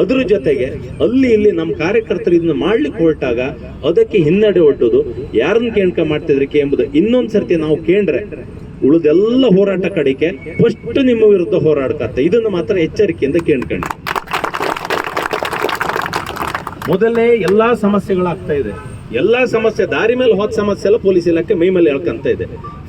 ಅದ್ರ ಜೊತೆಗೆ ಅಲ್ಲಿ ಇಲ್ಲಿ ನಮ್ಮ ಕಾರ್ಯಕರ್ತರು ಇದನ್ನ ಮಾಡ್ಲಿಕ್ಕೆ ಹೊರಟಾಗ ಅದಕ್ಕೆ ಹಿನ್ನಡೆ ಒಡ್ಡುದು. ಯಾರನ್ನ ಕೇಳ್ಕ ಮಾಡ್ತಿದ್ರಿಕೆ ಎಂಬುದು. ಇನ್ನೊಂದ್ಸರ್ತಿ ನಾವು ಕೇಂದ್ರೆ ಉಳಿದೆಲ್ಲ ಹೋರಾಟ ಕಡೆಗೆ ಫಸ್ಟ್ ನಿಮ್ಮ ವಿರುದ್ಧ ಹೋರಾಡ್ಕತ್ತೆ. ಇದನ್ನು ಮಾತ್ರ ಎಚ್ಚರಿಕೆಯಿಂದ ಕೇಳ್ಕೊಂಡು ಮೊದಲೇ ಎಲ್ಲಾ ಸಮಸ್ಯೆಗಳಾಗ್ತಾ ಇದೆ. ಎಲ್ಲಾ ಸಮಸ್ಯೆ, ದಾರಿ ಮೇಲೆ ಹೋದ ಸಮಸ್ಯೆ ಎಲ್ಲ ಪೊಲೀಸ್ ಇಲಾಖೆ ಮೈ ಮೇಲೆ ಹೇಳ್ಕೊಂತ ಇದೆ.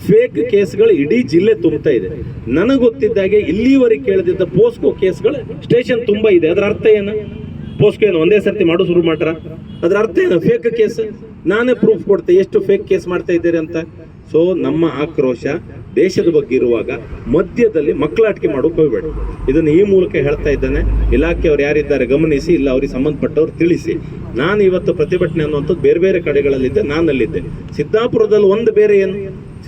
ಫೇಕ್ ಕೇಸ್ಗಳು ಇಡೀ ಜಿಲ್ಲೆ ತುಂಬ್ತಾ ಇದೆ. ನನಗೆ ಗೊತ್ತಿದ್ದಾಗೆ ಇಲ್ಲಿವರೆಗೆ ಕೇಳದಿದ್ದ ಪೋಸ್ಕೋ ಕೇಸ್ಗಳು ಸ್ಟೇಷನ್ ತುಂಬ ಇದೆ. ಅದರ ಅರ್ಥ ಏನು? ಪೋಸ್ಕೋ ಏನು ಒಂದೇ ಸರ್ತಿ ಮಾಡೋ ಶುರು ಮಾಡ್ರ ಅದ್ರ ಅರ್ಥ ಏನು? ಫೇಕ್ ಕೇಸ್ ನಾನೇ ಪ್ರೂಫ್ ಕೊಡ್ತೆ, ಎಷ್ಟು ಫೇಕ್ ಕೇಸ್ ಮಾಡ್ತಾ ಇದ್ದೀರಿ ಅಂತ. ಸೊ ನಮ್ಮ ಆಕ್ರೋಶ ದೇಶದ ಬಗ್ಗೆ ಇರುವಾಗ ಮಧ್ಯದಲ್ಲಿ ಮಕ್ಕಳಾಟಿಕೆ ಮಾಡೋಕೆ ಹೋಗ್ಬೇಡಿ. ಇದನ್ನು ಈ ಮೂಲಕ ಹೇಳ್ತಾ ಇದ್ದೇನೆ. ಇಲಾಖೆಯವರು ಯಾರಿದ್ದಾರೆ ಗಮನಿಸಿ, ಇಲ್ಲ ಅವ್ರಿಗೆ ಸಂಬಂಧಪಟ್ಟವ್ರು ತಿಳಿಸಿ. ನಾನು ಇವತ್ತು ಪ್ರತಿಭಟನೆ ಅನ್ನುವಂಥದ್ದು ಬೇರೆ ಬೇರೆ ಕಡೆಗಳಲ್ಲಿದ್ದೆ, ನಾನಲ್ಲಿದ್ದೆ. ಸಿದ್ದಾಪುರದಲ್ಲಿ ಒಂದು ಬೇರೆ ಏನು?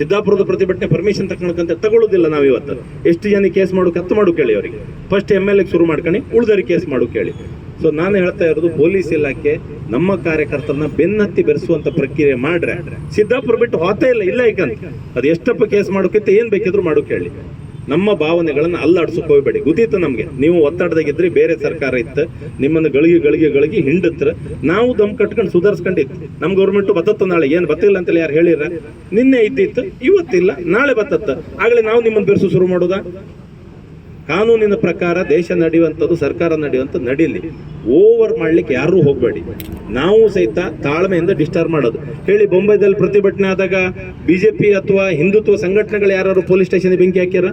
ಸಿದ್ದಾಪುರದ ಪ್ರತಿಭಟನೆ ಪರ್ಮಿಷನ್ ತಗೊಳಕಂತ ತಗೊಳ್ಳೋದಿಲ್ಲ ನಾವು ಇವತ್ತು. ಎಷ್ಟು ಜನ ಕೇಸ್ ಮಾಡೋಕೆ ಹತ್ತು ಮಾಡು ಕೇಳಿ ಅವರಿಗೆ. ಫಸ್ಟ್ ಎಂ ಎಲ್ ಎಗೆ ಶುರು ಮಾಡ್ಕೊಂಡು ಉಳಿದವ್ರಿಗೆ ಕೇಸ್ ಮಾಡು ಕೇಳಿ. ಸೊ ನಾನು ಹೇಳ್ತಾ ಇರೋದು ಪೊಲೀಸ್ ಇಲಾಖೆ ನಮ್ಮ ಕಾರ್ಯಕರ್ತರನ್ನ ಬೆನ್ನತ್ತಿ ಬೆರೆಸುವಂತ ಪ್ರಕ್ರಿಯೆ ಮಾಡ್ರೆ, ಸಿದ್ದಾಪುರ ಬಿಟ್ಟು ಹೋತೇ ಇಲ್ಲ ಇಲ್ಲ ಈಗಂತ. ಅದು ಎಷ್ಟಪ್ಪ ಕೇಸ್ ಮಾಡೋಕ್ಕಿಂತ ಏನ್ ಬೇಕಿದ್ರು ಮಾಡು ಕೇಳಿ. ನಮ್ಮ ಭಾವನೆಗಳನ್ನ ಅಲ್ಲಾಡ್ಸಕ್ ಹೋಗ್ಬೇಡಿ. ಗೊತ್ತಿತ್ತು ನಮ್ಗೆ. ನೀವು ಒತ್ತಡದಾಗಿದ್ರಿ ಬೇರೆ ಸರ್ಕಾರ ಇತ್ತು, ನಿಮ್ಮನ್ನ ಗಳಿಗೆ ಗಳಿಗೆ ಗಳಿಗೆ ಹಿಂಡತ್ರ. ನಾವು ದಮ್ ಕಟ್ಕೊಂಡು ಸುಧಾರಿಸ್ಕೊಂಡಿತ್ತು. ನಮ್ ಗೌರ್ಮೆಂಟ್ ಬತ್ತತ್ತ ನಾಳೆ? ಏನ್ ಬತ್ತಿಲ್ಲ ಅಂತೇಳಿ ಯಾರು ಹೇಳಿರ? ನಿನ್ನೆ ಇದ್ದಿತ್ತು, ಇವತ್ತಿಲ್ಲ, ನಾಳೆ ಬತ್ತತ್ತ. ಆಗಲೇ ನಾವು ನಿಮ್ಮನ್ನ ಬೆರೆಸು ಶುರು ಮಾಡೋದಾ? ಕಾನೂನಿನ ಪ್ರಕಾರ ದೇಶ ನಡೆಯುವಂಥದ್ದು, ಸರ್ಕಾರ ನಡೆಯುವಂಥದ್ದು ನಡೀಲಿ. ಓವರ್ ಮಾಡಲಿಕ್ಕೆ ಯಾರೂ ಹೋಗಬೇಡಿ. ನಾವು ಸಹಿತ ತಾಳ್ಮೆಯಿಂದ ಡಿಸ್ಟರ್ಬ್ ಮಾಡೋದು. ಹೇಳಿ ಬೊಂಬೈದಲ್ಲಿ ಪ್ರತಿಭಟನೆ ಆದಾಗ ಬಿ ಜೆ ಪಿ ಅಥವಾ ಹಿಂದುತ್ವ ಸಂಘಟನೆಗಳು ಯಾರು ಪೊಲೀಸ್ ಸ್ಟೇಷನ್ ಬೆಂಕಿ ಹಾಕ್ಯಾರ?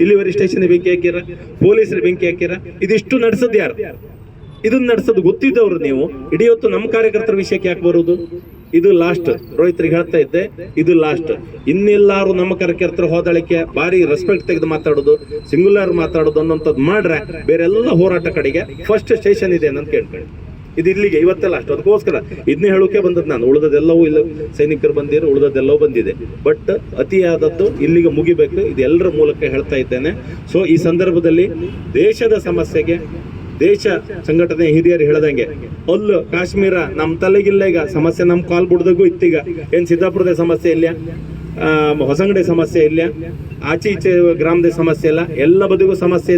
ಇಲ್ಲಿವರೆ ಸ್ಟೇಷನ್ ಬೆಂಕಿ ಹಾಕ್ಯಾರ? ಪೊಲೀಸರು ಬೆಂಕಿ ಹಾಕ್ಯಾರ? ಇದಿಷ್ಟು ನಡೆಸೋದು ಯಾರು? ಇದನ್ನ ನಡೆಸೋದು ಗೊತ್ತಿದ್ದವ್ರು ನೀವು. ಇಡೀ ಹೊತ್ತು ನಮ್ಮ ಕಾರ್ಯಕರ್ತರ ವಿಷಯಕ್ಕೆ ಯಾಕೆ ಬರುವುದು ಇದು ಲಾಸ್ಟ್ ರೋಹಿತ್ರಿಗೆ ಹೇಳ್ತಾ ಇದ್ದೆ, ಇದು ಲಾಸ್ಟ್ ಇನ್ನೆಲ್ಲಾರು ನಮ್ಮ ಕಾರ್ಯಕರ್ತರು ಹೋದಳಿಕೆ ಬಾರಿ ರೆಸ್ಪೆಕ್ಟ್ ತೆಗೆದು ಮಾತಾಡೋದು ಸಿಂಗುಲರ್ ಮಾತಾಡೋದು ಅನ್ನೋಂಥದ್ದು ಮಾಡ್ರೆ ಬೇರೆಲ್ಲ ಹೋರಾಟ ಕಡೆಗೆ ಫಸ್ಟ್ ಸ್ಟೇಷನ್ ಇದೆ ಅಂತ ಕೇಳ್ಕೊಳ್ಳಿ. ಇದು ಇಲ್ಲಿಗೆ ಇವತ್ತೆಲ್ಲ ಅಷ್ಟು ಅದಕ್ಕೋಸ್ಕರ ಇದನ್ನೇ ಹೇಳೋಕೆ ಬಂದದ್ದು ನಾನು. ಉಳಿದದೆಲ್ಲವೂ ಇಲ್ಲ. ಸೈನಿಕರು ಬಂದಿರು ಉಳಿದದೆಲ್ಲವೂ ಬಂದಿದೆ. ಬಟ್ ಅತಿಯಾದದ್ದು ಇಲ್ಲಿಗೆ ಮುಗಿಬೇಕು. ಇದೆಲ್ಲರ ಮೂಲಕ ಹೇಳ್ತಾ ಇದ್ದೇನೆ. ಸೊ ಈ ಸಂದರ್ಭದಲ್ಲಿ ದೇಶದ ಸಮಸ್ಯೆಗೆ ದೇಶ ಸಂಘಟನೆ ಹಿರಿಯರು ಹೇಳ್ದಂಗೆ, ಅಲ್ಲು ಕಾಶ್ಮೀರ ನಮ್ಮ ತಲೆಗಿಲ್ಲ ಈಗ, ಸಮಸ್ಯೆ ನಮ್ಮ ಕಾಲ್ ಬಿಡ್ದಾಗೂ ಇತ್ತೀಗ ಏನು ಸಿದ್ದಾಪುರದ ಸಮಸ್ಯೆ ಇಲ್ಲ ಹೊಸಂಗಡಿ ಸಮಸ್ಯೆ ಇಲ್ಲ ಆಚೆ ಈಚೆ ಗ್ರಾಮದ ಸಮಸ್ಯೆ ಇಲ್ಲ? ಎಲ್ಲ ಬದಿಗೂ ಸಮಸ್ಯೆ